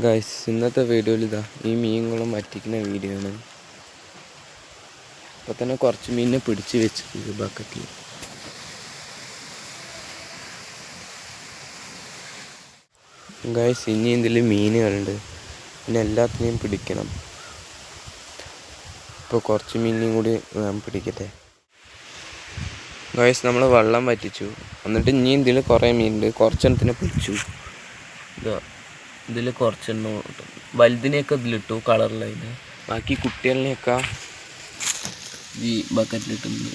Guys ഇന്നത്തെ വീഡിയോയിൽ ഇതാ ഈ മീനുകളും വറ്റിക്കുന്ന വീഡിയോ ആണ്. അപ്പൊ തന്നെ കുറച്ച് മീനിനെ പിടിച്ച് വെച്ച് ബക്കറ്റിൽ ഗൈസ് ഇനി ഇതിൽ മീനുകളുണ്ട്. പിന്നെ എല്ലാത്തിനെയും പിടിക്കണം. ഇപ്പോൾ കുറച്ച് മീനിനെയും കൂടി ഞാൻ പിടിക്കട്ടെ. ഗൈസ് നമ്മൾ വെള്ളം വറ്റിച്ചു. എന്നിട്ട് ഇനി ഇതിൽ കുറേ മീനുണ്ട്. കുറച്ചെണ്ണത്തിനെ പിടിച്ചു. ഇതാ. ഇതിൽ കുറച്ചെണ്ണം ഇട്ടു. വലുതിനെയൊക്കെ ഇതിലിട്ടു കളറിലതിന് ബാക്കി കുട്ടികളിനെയൊക്കെ ഈ ബക്കറ്റിലിട്ടുണ്ട്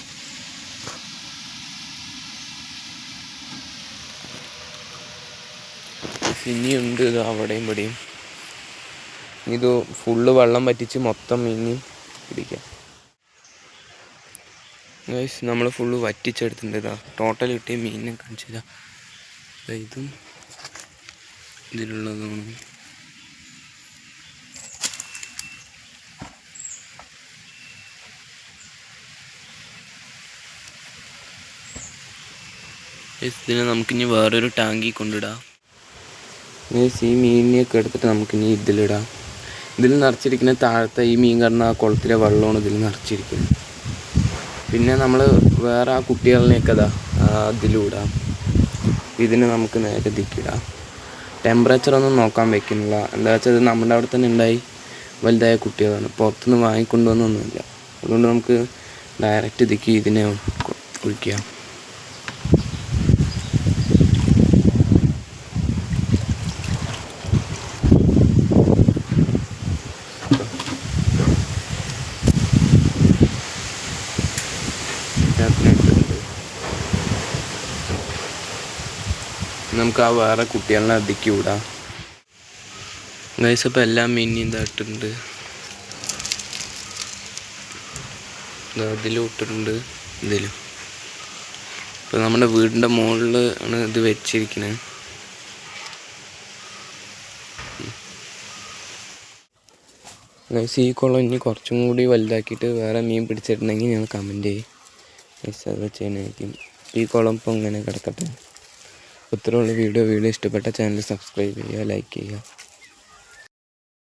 ഇനിയുണ്ട് ഇത് അവിടെയും ഇവിടെയും. ഇത് ഫുള്ള് വെള്ളം പറ്റിച്ച് മൊത്തം ഇനി പിടിക്കാം. നമ്മൾ ഫുള്ള് വറ്റിച്ചെടുത്തിട്ടുണ്ട്. ഇതാ ടോട്ടൽ കിട്ടിയ മീനിനെ കാണിച്ചില്ല ഇതും ഇതിലുള്ളതാണ്. ഇതിനെ നമുക്കിനി വേറൊരു ടാങ്കിൽ കൊണ്ടിടാം. ഈ മീനിനെയൊക്കെ എടുത്തിട്ട് നമുക്കിനി ഇതിലിടാം. ഇതിൽ നിറച്ചിരിക്കുന്ന താഴത്തെ ഈ മീൻ കിടന്ന ആ കുളത്തിലെ വെള്ളമാണ് ഇതിൽ നിറച്ചിരിക്കുന്നത്. പിന്നെ നമ്മൾ വേറെ ആ കുട്ടികളിനെയൊക്കെ അതാ അതിലൂടാം. ഇതിനെ നമുക്ക് നേരെ ദിക്കിടാം ടെമ്പറേച്ചർ ഒന്നും നോക്കാൻ വെക്കുന്നില്ല. എന്താ വെച്ചാൽ ഇത് നമ്മുടെ അവിടെ തന്നെ ഉണ്ടായി. വലുതായ കുട്ടികളാണ്. പുറത്തുനിന്ന് വാങ്ങിക്കൊണ്ടുവന്നൊന്നുമില്ല അതുകൊണ്ട് നമുക്ക് ഡയറക്റ്റ് ഇതിക്ക് ഇതിനെ കുളിക്കാം നമുക്ക് ആ വേറെ കുട്ടികളെ അതിക്ക് വിടാം ഗൈസ് അപ്പോൾ എല്ലാം മീനും ഇതായിട്ടുണ്ട് അതിലും ഇട്ടിട്ടുണ്ട്. ഇതിലും. ഇപ്പോൾ നമ്മുടെ വീടിന്റെ മുകളിൽ ആണ് ഇത് വെച്ചിരിക്കുന്നത് ഗൈസ് ഈ കുളം ഇനി കുറച്ചും കൂടി വലുതാക്കിയിട്ട് വേറെ മീൻ പിടിച്ചിട്ടുണ്ടെങ്കിൽ ഞങ്ങൾ കമന്റ് ചെയ്യും. ഗൈസ് അത് ചെയ്യാനായിരിക്കും ഈ കുളം ഇപ്പോൾ ഇങ്ങനെ കിടക്കട്ടെ. ഇത്രയുള്ള വീഡിയോ വീഡിയോ ഇഷ്ടപ്പെട്ട ചാനൽ സബ്സ്ക്രൈബ് ചെയ്യുക ലൈക്ക് ചെയ്യുക.